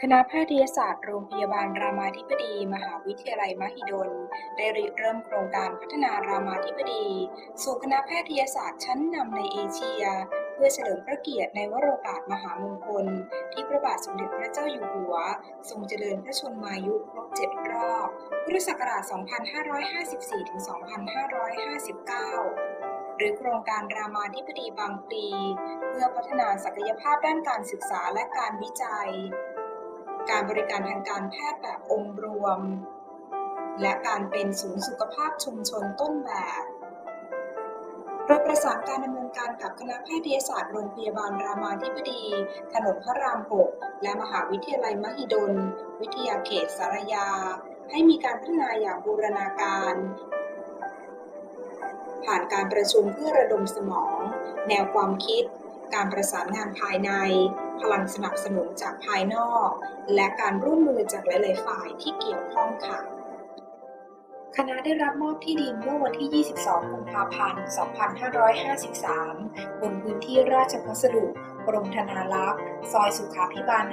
คณะแพทยศาสตร์โรงพยาบาลรามาธิบดี มหาวิทยาลัยมหิดล ได้ริเริ่มโครงการพัฒนารามาธิบดี สู่คณะแพทยศาสตร์ชั้นนำในเอเชีย เพื่อเฉลิมพระเกียรติในวโรกาสมหามงคล ที่พระบาทสมเด็จพระเจ้าอยู่หัว ทรงเจริญพระชนมายุครบ7รอบพุทธศักราช 2554-2559หรือโครงการรามาธิบดีบางพลีเพื่อพัฒนาศักยภาพด้านการศึกษาและการวิจัย การบริการทางการแพทย์แบบองค์รวม และการเป็นศูนย์สุขภาพชุมชนต้นแบบโดยประสานการดำเนินการกับคณะแพทยศาสตร์โรงพยาบาลรามาธิบดี ถนนพระราม 6 และมหาวิทยาลัยมหิดล วิทยาเขตสารยา ให้มีการพัฒนาอย่างบูรณาการ ผ่านการประชุมเพื่อระดมสมอง แนวความคิด การประสานงานภายใน พลังสนับสนุนจากภายนอก และการร่วมมือจากหลาย ๆ ฝ่ายที่เกี่ยวข้องค่ะ คณะได้รับมอบที่ดินเมื่อวันที่ 22 กุมภาพันธ์ 2553 บนพื้นที่ราชพัสดุกรมธนารักษ์ซอยสุขาพิบาล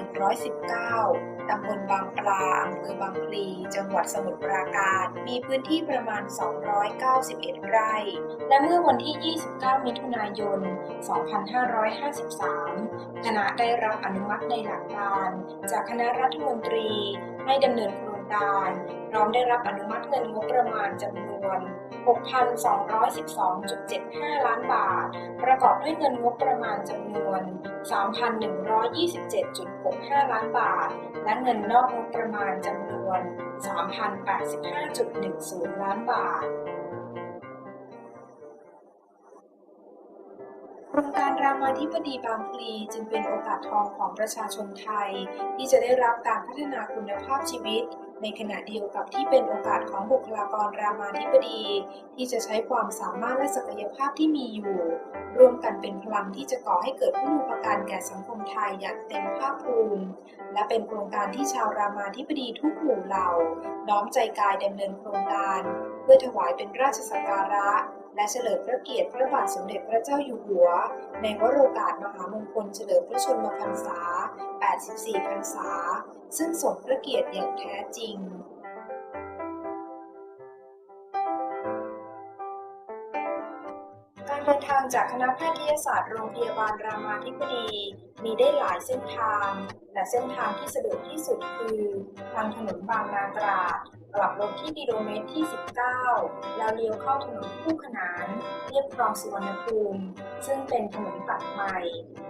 119 ตำบลบางปลา อำเภอบางพลี จังหวัดสมุทรปราการ มีพื้นที่ประมาณ 291 ไร่ และเมื่อวันที่ 29 มิถุนายน 2553 คณะได้รับอนุมัติในหลักการ จากคณะรัฐมนตรีให้ดำเนินโครงการ พร้อมได้รับอนุมัติเงินงบประมาณจำนวน 6,212.75 ล้านบาท ประกอบด้วยเงินงบประมาณจำนวน 3,127.65 ล้านบาท และเงินนอกงบประมาณจำนวน 3,085.10 ล้านบาทโครงการรามาธิบดีบางพลีจึงเป็นโอกาสทองของประชาชนไทย ที่จะได้รับการพัฒนาคุณภาพชีวิต ในขณะเดียวกับที่เป็นโอกาสของบุคลากรรามาธิบดี ที่จะใช้ความสามารถและศักยภาพที่มีอยู่ร่วมกันเป็นพลังที่จะก่อให้เกิดผู้มีประการแก่สังคมไทยอย่างเต็มภาคภูมิ และเป็นโครงการที่ชาวรามาธิบดีทุกหมู่เหล่าน้อมใจกายดำเนินโครงการ เพื่อถวายเป็นราชสักการะ และเฉลิมพระเกียรติพระบาทสมเด็จพระเจ้าอยู่หัว ในวโรกาสมหามงคลเฉลิมพระชนมพรรษา 84 พรรษา ซึ่งสมพระเกียรติอย่างแท้จริงการเดินทางจากคณะแพทยศาสตร์โรงพยาบาลรามาธิบดี มีได้หลายเส้นทาง แต่เส้นทางที่สะดวกที่สุดคือ ทางถนนบางนาตราด กลับรถที่กิโลเมตรที่ 19 แล้วเลี้ยวเข้าถนนคู่ขนานเรียบคลองสุวรรณภูมิ ซึ่งเป็นถนนตัดใหม่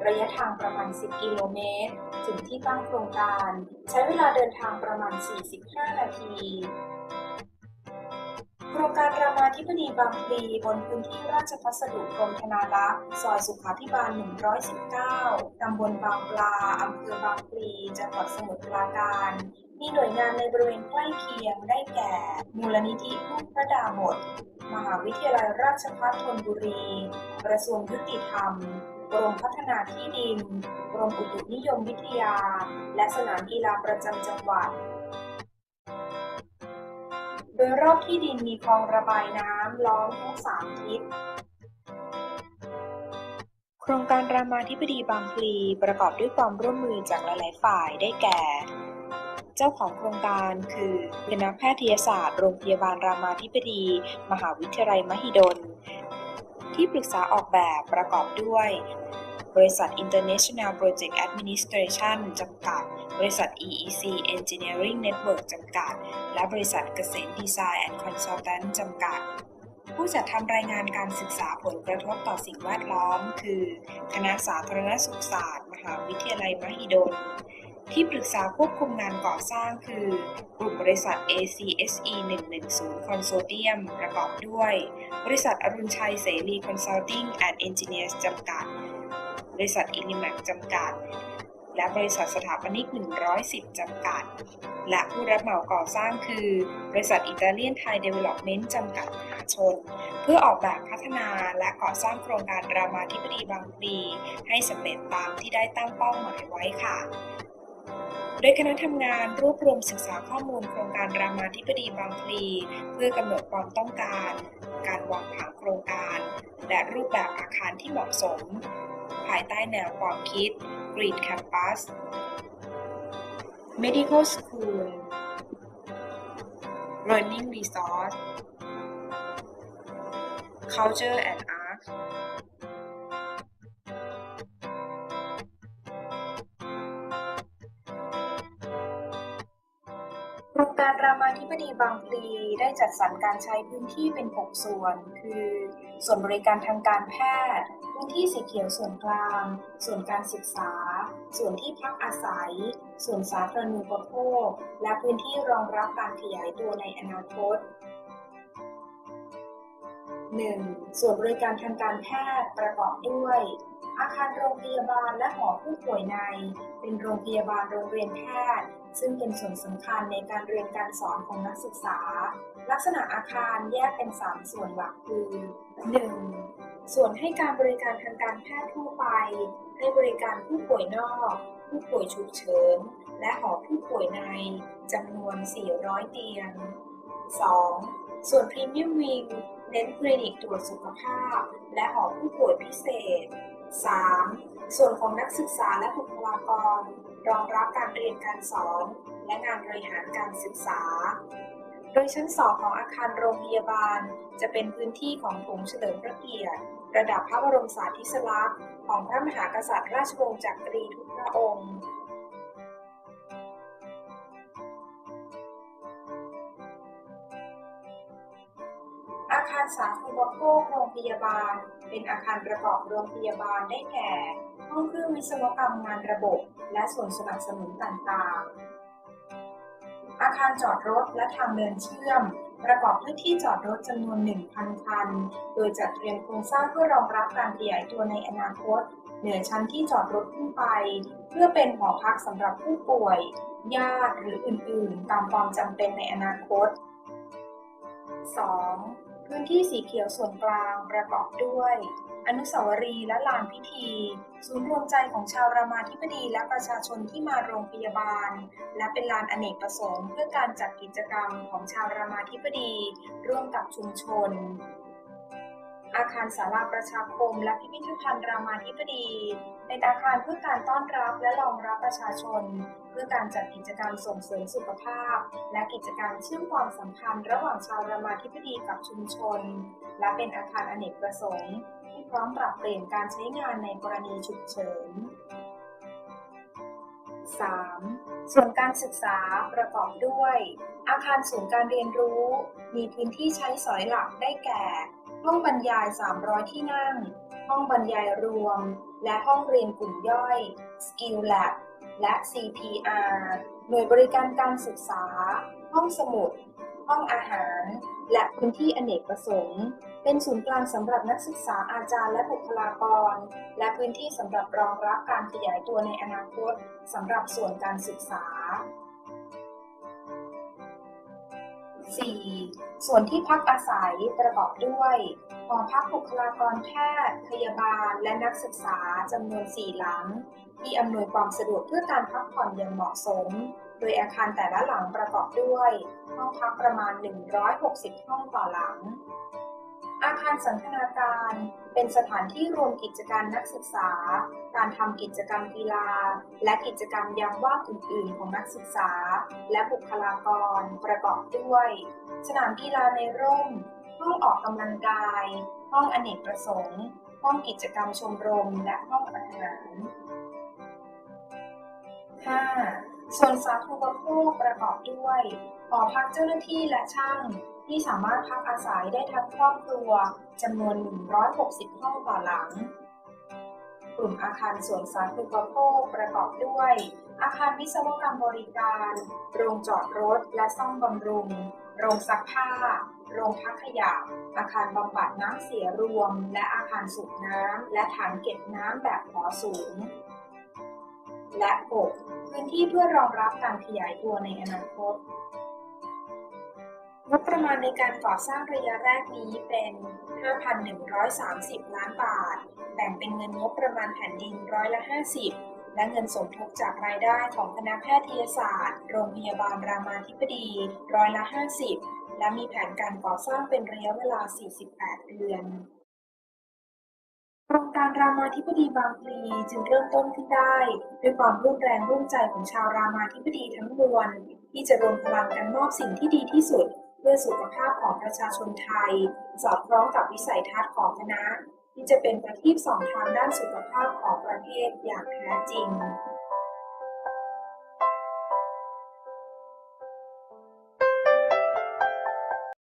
ระยะทางประมาณ 10 กิโลเมตร ถึงที่ตั้งโครงการ ใช้เวลาเดินทางประมาณ 45 นาทีโครงการรามาธิบดีบางพลีบนพื้นที่ราชพัสดุกรมธนารักษ์ซอยสุขาภิบาล 119 ตำบลบางปลา อำเภอบางพลี จังหวัดสมุทรปราการ มีหน่วยงานในบริเวณใกล้เคียงได้แก่ มูลนิธิพุทธพระดาบท มหาวิทยาลัยราชภัฏธนบุรี กระทรวงยุติธรรม กรมพัฒนาที่ดิน กรมอุตุนิยมวิทยา และสนามกีฬาประจำจังหวัด โดยรอบที่ดินมีคลองระบายน้ำล้อมทั้งสามทิศโครงการรามาธิบดีบางพลีประกอบด้วยความร่วมมือจากหลาย ๆ ฝ่ายได้แก่ จ้าของโครงการคือคณะแพทยศาสตร์โรงพยาบาลรามาธิบดี มหาวิทยาลัยมหิดล ที่ปรึกษาออกแบบประกอบด้วย บริษัท International Project Administration จำกัด บริษัท EEC Engineering Network จำกัด และบริษัทเกษมดีไซน์แอนด์คอนซัลแทนจำกัดผู้จัดทำรายงานการศึกษาผลกระทบต่อสิ่งแวดล้อม คือ คณะสาธารณสุขศาสตร์ มหาวิทยาลัยมหิดล ที่ปรึกษาควบคุมงานก่อสร้างคือกลุ่มบริษัท ACSE 110 Consortium ประกอบด้วย บริษัทอรุณชัยเสรี Consulting and Engineers จำกัด บริษัทอินิแมกจำกัด และบริษัทสถาปนิก 110 จำกัด และผู้รับเหมาก่อสร้างคือ บริษัทอิตาเลียนไทยเดเวล็อปเมนต์จำกัดมหาชน เพื่อออกแบบพัฒนาและก่อสร้างโครงการรามาธิบดีบางพลีให้สำเร็จตามที่ได้ตั้งเป้าหมายไว้ค่ะ โดยคณะทำงานรวบรวมศึกษาข้อมูลโครงการรามาธิบดีบางพลีเพื่อกำหนดความต้องการ การวางผังโครงการ และรูปแบบอาคารที่เหมาะสม ภายใต้แนวความคิด Green Campus medical school learning resource culture and art รงการรามาธิบดีบางพลีได้จัดสรรการใช้พื้นที่เป็น 6 ส่วน คือ ส่วนบริการทางการแพทย์ พื้นที่สีเขียวส่วนกลาง ส่วนการศึกษา ส่วนที่พักอาศัย ส่วนสาธารณูปโภค และพื้นที่รองรับการขยายตัวในอนาคต 1. ส่วนบริการทางการแพทย์ประกอบด้วย อาคารโรงพยาบาลและหอผู้ป่วยใน เป็นโรงพยาบาลโรงเรียนแพทย์ ซึ่งเป็นส่วนสำคัญในการเรียนการสอนของนักศึกษา ลักษณะอาคารแยกเป็น 3 ส่วนหลักคือ 1. ส่วนให้การบริการทางการแพทย์ทั่วไป ให้บริการผู้ป่วยนอก ผู้ป่วยฉุกเฉิน และหอผู้ป่วยในจำนวน 400 เตียง 2. ส่วนพรีเมียมวิง เน้นคลินิกตรวจสุขภาพ และหอผู้ป่วยพิเศษ 3. ส่วนของนักศึกษาและบุคลากร รองรับการเรียนการสอน และงานบริหารการศึกษา โดยชั้น 2 ของอาคารโรงพยาบาล จะเป็นพื้นที่ของถงเฉลิมพระเกียรติ ระดับพระบรมสารีริสลักษณ์ของพระมหากษัตริย์ราชวงศ์จักรีทุกพระองค์ อาคารสาธารณโภคโรงพยาบาล เป็นอาคารประกอบโรงพยาบาลได้แก่ ห้องเครื่องวิศวกรรมงานระบบ และส่วนสนับสนุนต่างๆ อาคารจอดรถและทางเดินเชื่อม ประกอบด้วยที่จอดรถจำนวน 1,000 คัน โดยจัดเตรียมโครงสร้างเพื่อรองรับการขยายตัวในอนาคต เหนือชั้นที่จอดรถขึ้นไป เพื่อเป็นหอพักสำหรับผู้ป่วย ญาติหรืออื่นๆ ตามความจำเป็นในอนาคต 2. พื้นที่สีเขียวส่วนกลางประกอบด้วย อนุสาวรีย์และลานพิธี ศูนย์รวมใจของชาวรามาธิบดีและประชาชนที่มาโรงพยาบาล และเป็นลานอเนกประสงค์เพื่อการจัดกิจกรรมของชาวรามาธิบดี ร่วมกับชุมชน อาคารศาลาประชาคม และพิพิธภัณฑ์รามาธิบดี เป็นอาคารเพื่อการต้อนรับและรองรับประชาชน เพื่อการจัดกิจกรรมส่งเสริมสุขภาพ และกิจกรรมเชื่อมความสัมพันธ์ระหว่างชาวรามาธิบดีกับชุมชน และเป็นอาคารอเนกประสงค์ที่พร้อมปรับเปลี่ยนการใช้งานในกรณีฉุกเฉิน 3. ส่วนการศึกษาประกอบด้วย อาคารศูนย์การเรียนรู้ มีพื้นที่ใช้สอยหลักได้แก่ ห้องบรรยาย 300 ที่นั่ง ห้องบรรยายรวม และห้องเรียนกลุ่มย่อย Skill Lab และ CPR หน่วยบริการการศึกษา ห้องสมุด ห้องอาหาร และพื้นที่อเนกประสงค์ เป็นศูนย์กลางสำหรับนักศึกษาอาจารย์และบุคลากร และพื้นที่สำหรับรองรับการขยายตัวในอนาคตสำหรับส่วนการศึกษา 4. ส่วนที่พักอาศัยประกอบด้วยหอพักบุคลากรแพทย์ พยาบาล และนักศึกษาจำนวน4หลัง ที่อำนวยความสะดวกเพื่อการพักผ่อนอย่างเหมาะสม โดยอาคารแต่ละหลังประกอบด้วย ห้องพักประมาณ 160 ห้องต่อหลัง อาคารสันทนาการเป็นสถานที่รวมกิจการนักศึกษา การทำกิจกรรมกีฬา และกิจกรรมยามว่างอื่นๆ ของนักศึกษา และบุคลากรประกอบด้วย สนามกีฬาในร่ม ห้องออกกำลังกาย ห้องอเนกประสงค์ ห้องกิจกรรมชมรม และห้องอาหาร 5. ส่วนสาธารณูปโภคประกอบด้วยหอพักเจ้าหน้าที่และช่าง ที่สามารถพักอาศัยได้ทั้งครอบครัวจำนวน 160 ห้องต่อหลัง กลุ่มอาคารส่วนสาธารณูปโภคประกอบด้วย อาคารวิศวกรรมบริการ โรงจอดรถและซ่อมบำรุง โรงซักผ้า โรงพักขยะ อาคารบำบัดน้ำเสียรวม และอาคารสูบน้ำและถังเก็บน้ำแบบหอสูง และ 6. พื้นที่เพื่อรองรับการขยายตัวในอนาคต งบประมาณในการก่อสร้างระยะแรกนี้เป็น 5,130 ล้านบาท แบ่งเป็นเงินงบประมาณแผ่นดินร้อยละ 50 และเงินสมทบจากรายได้ของคณะแพทยศาสตร์ โรงพยาบาลรามาธิบดีร้อยละ 50 และมีแผนการก่อสร้างเป็นระยะเวลา 48 เดือนโครงการรามาธิบดีบางพลีจึงเริ่มต้นขึ้นได้ ด้วยความร่วมแรงร่วมใจของชาวรามาธิบดีทั้งมวลที่จะรวมพลังกันมอบสิ่งที่ดีที่สุด เพื่อสุขภาพของประชาชนไทย สอดคล้องกับวิสัยทัศน์ของคณะ ที่จะเป็นประทีปสองทางด้านสุขภาพของประเทศอย่างแท้จริง